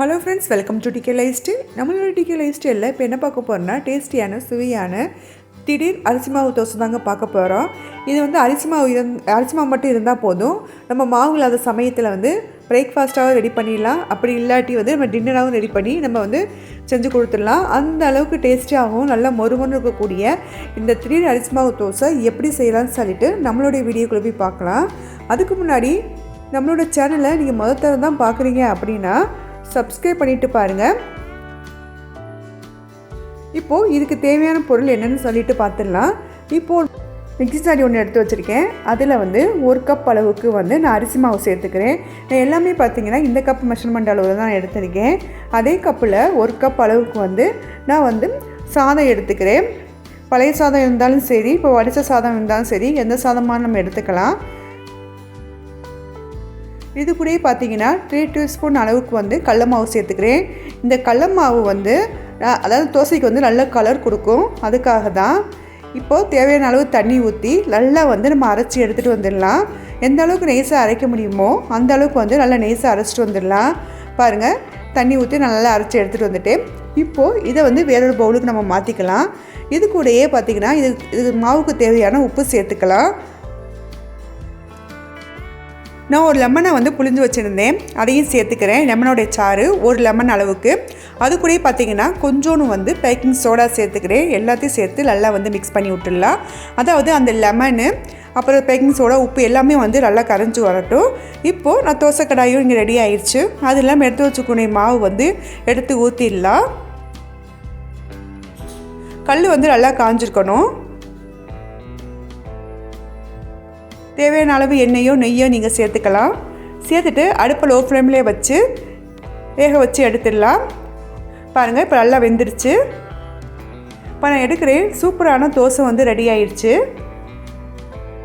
Hello friends welcome to DK life style நம்மளோட DK life ஸ்டைலில் இப்போ என்ன பார்க்க போகிறோம்னா டேஸ்டியான சுவையான திடீர் அரிசி மாவு தோசை தாங்க பார்க்க போகிறோம் இது வந்து அரிசி மாவு இருந் அரிசி மாவு மட்டும் இருந்தால் போதும். நம்ம மாவு இல்லாத சமயத்தில் வந்து பிரேக்ஃபாஸ்ட்டாகவும் ரெடி பண்ணிடலாம். அப்படி இல்லாட்டி வந்து நம்ம டின்னராகவும் ரெடி பண்ணி நம்ம வந்து செஞ்சு கொடுத்துடலாம். அந்த அளவுக்கு டேஸ்டியாகவும் நல்லா மொறுமொன்னு இருக்கக்கூடிய இந்த திடீர் அரிசி மாவு தோசை எப்படி செய்யலாம்னு சொல்லிட்டு நம்மளுடைய வீடியோக்குள்ளே போய் பார்க்கலாம். அதுக்கு முன்னாடி நம்மளோட சேனலை நீங்கள் முதல் தான் பார்க்குறீங்க அப்படின்னா சப்ஸ்கிரைப் பண்ணிட்டு பாருங்கள் இப்போது இதுக்கு தேவையான பொருள் என்னென்னு சொல்லிட்டு பார்த்துடலாம் இப்போது மிக்சி சாடி ஒன்று எடுத்து வச்சுருக்கேன். அதில் வந்து ஒரு கப் அளவுக்கு வந்து நான் அரிசி மாவு சேர்த்துக்கிறேன். நான் எல்லாமே பார்த்திங்கன்னா இந்த கப் மெஷர்மெண்ட் அளவில் தான் எடுத்திருக்கேன். அதே கப்பில் ஒரு கப் அளவுக்கு வந்து நான் வந்து சாதம் எடுத்துக்கிறேன். பழைய சாதம் இருந்தாலும் சரி இப்போ வடித்த சாதம் இருந்தாலும் சரி எந்த சாதமாக நம்ம எடுத்துக்கலாம். இது கூடயே பார்த்தீங்கன்னா த்ரீ டீஸ்பூன் அளவுக்கு வந்து கடல மாவு சேர்த்துக்கிறேன். இந்த கடல மாவு வந்து அதாவது தோசைக்கு வந்து நல்ல கலர் கொடுக்கும். அதுக்காக தான் இப்போது தேவையான அளவு தண்ணி ஊற்றி நல்லா வந்து நம்ம அரைச்சி எடுத்துகிட்டு வந்துடலாம். எந்த அளவுக்கு நெய்ஸாக அரைக்க முடியுமோ அந்த அளவுக்கு வந்து நல்லா நெய்ஸாக அரைச்சிட்டு வந்துடலாம். பாருங்கள் தண்ணி ஊற்றி நல்லா அரைச்சி எடுத்துகிட்டு வந்துட்டு இப்போது இதை வந்து வேறொரு பவுலுக்கு நம்ம மாற்றிக்கலாம் இது கூடயே பார்த்திங்கன்னா இது இது மாவுக்கு தேவையான உப்பு சேர்த்துக்கலாம். நான் ஒரு லெமனை வந்து புளிஞ்சு வச்சுருந்தேன். அதையும் சேர்த்துக்கிறேன். லெமனோடைய சாறு ஒரு லெமன் அளவுக்கு. அது கூட பார்த்தீங்கன்னா கொஞ்சோன்னு வந்து பேக்கிங் சோடா சேர்த்துக்கிறேன். எல்லாத்தையும் சேர்த்து நல்லா வந்து மிக்ஸ் பண்ணி விட்டுடலாம். அதாவது அந்த லெமனு அப்புறம் பேக்கிங் சோடா உப்பு எல்லாமே வந்து நல்லா கரைஞ்சி வரட்டும். இப்போது நான் தோசை கடாயும் இங்கே ரெடி ஆயிடுச்சு அது இல்லாமல் எடுத்து வச்சுக்கூடிய மாவு வந்து எடுத்து ஊற்றிடலாம் கல் வந்து நல்லா காஞ்சிருக்கணும். தேவையான அளவு எண்ணெயோ நெய்யோ நீங்கள் சேர்த்துக்கலாம். சேர்த்துட்டு அடுப்பை லோ ஃப்ளேம்லேயே வச்சு வேக வச்சு எடுத்துடலாம். பாருங்கள் இப்போ நல்லா வெந்துடுச்சு இப்போ நான் எடுக்கிறேன். சூப்பரான தோசை வந்து ரெடி ஆயிடுச்சு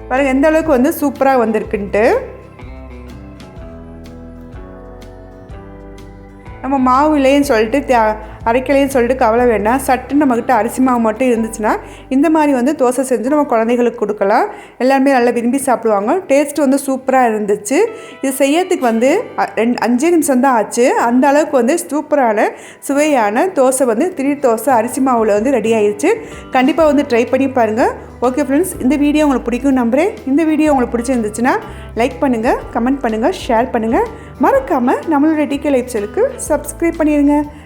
பாருங்கள் எந்த அளவுக்கு வந்து சூப்பராக வந்திருக்குன்ட்டு. நம்ம மாவு இல்லைன்னு சொல்லிட்டு அரைக்கலையும் சொல்லிட்டு கவலை வேண்டாம். சட்டுன்னு நம்மக்கிட்ட அரிசி மாவு மட்டும் இருந்துச்சுன்னா இந்த மாதிரி வந்து தோசை செஞ்சு நம்ம குழந்தைகளுக்கு கொடுக்கலாம். எல்லாருமே நல்லா விரும்பி சாப்பிடுவாங்க. டேஸ்ட் வந்து சூப்பராக இருந்துச்சு. இது செய்யறதுக்கு வந்து அ- ரெண்டு அஞ்சே நிமிஷம் தான் ஆச்சு. அந்த அளவுக்கு வந்து சூப்பரான சுவையான தோசை வந்து திடீர் தோசை அரிசி மாவில் வந்து ரெடி ஆயிடுச்சு கண்டிப்பாக வந்து ட்ரை பண்ணி பாருங்கள் ஓகே ஃப்ரெண்ட்ஸ் இந்த வீடியோ உங்களுக்கு பிடிக்கும் நம்புகிறேன் இந்த வீடியோ உங்களுக்கு பிடிச்சிருந்துச்சுன்னா லைக் பண்ணுங்கள் கமெண்ட் பண்ணுங்கள் ஷேர் பண்ணுங்கள் மறக்காமல் நம்மளோட டிகே லைஃப் ஸ்டைலுக்கு சப்ஸ்கிரைப் பண்ணிடுங்க